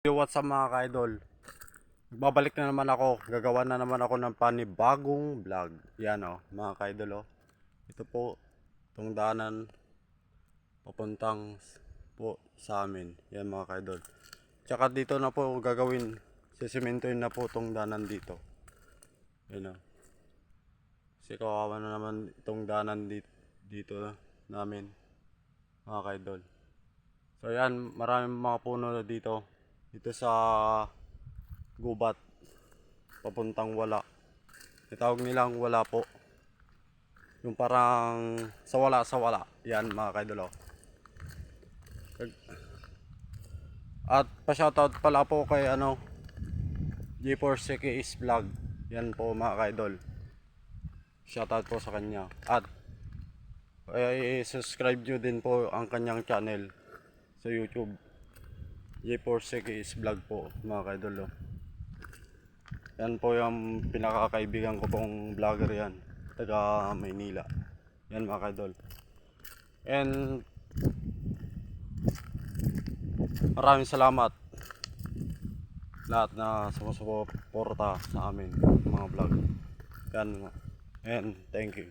Yo, what's up mga ka-idol? Babalik na naman ako. Gagawa na naman ako ng panibagong vlog. Yan o, mga ka-idol o. Ito po, itong daanan papuntang po sa amin. Yan mga ka-idol. Tsaka dito na po gagawin. Sisimentoin na po itong daanan dito. Yan o. Kasi kawawa na naman itong daanan dito, dito na, namin. Mga ka-idol. So yan, maraming mga puno na dito. Dito sa gubat. Papuntang wala. Itawag nilang wala po. Yung parang sa wala sa wala. Yan mga kaidol. oh. At pa-shoutout pala po kay ano G4 CKS Vlog. Yan po mga kaidol. Shoutout po sa kanya. At ay subscribe nyo din po ang kanyang channel sa YouTube. J4 is vlog po mga kaidol. oh. Yan po yung pinakakaibigan ko pong vlogger yan. Taga Maynila. Yan mga kaidol. And maraming salamat lahat na sumusuporta sa amin mga vlog. Yan. And thank you.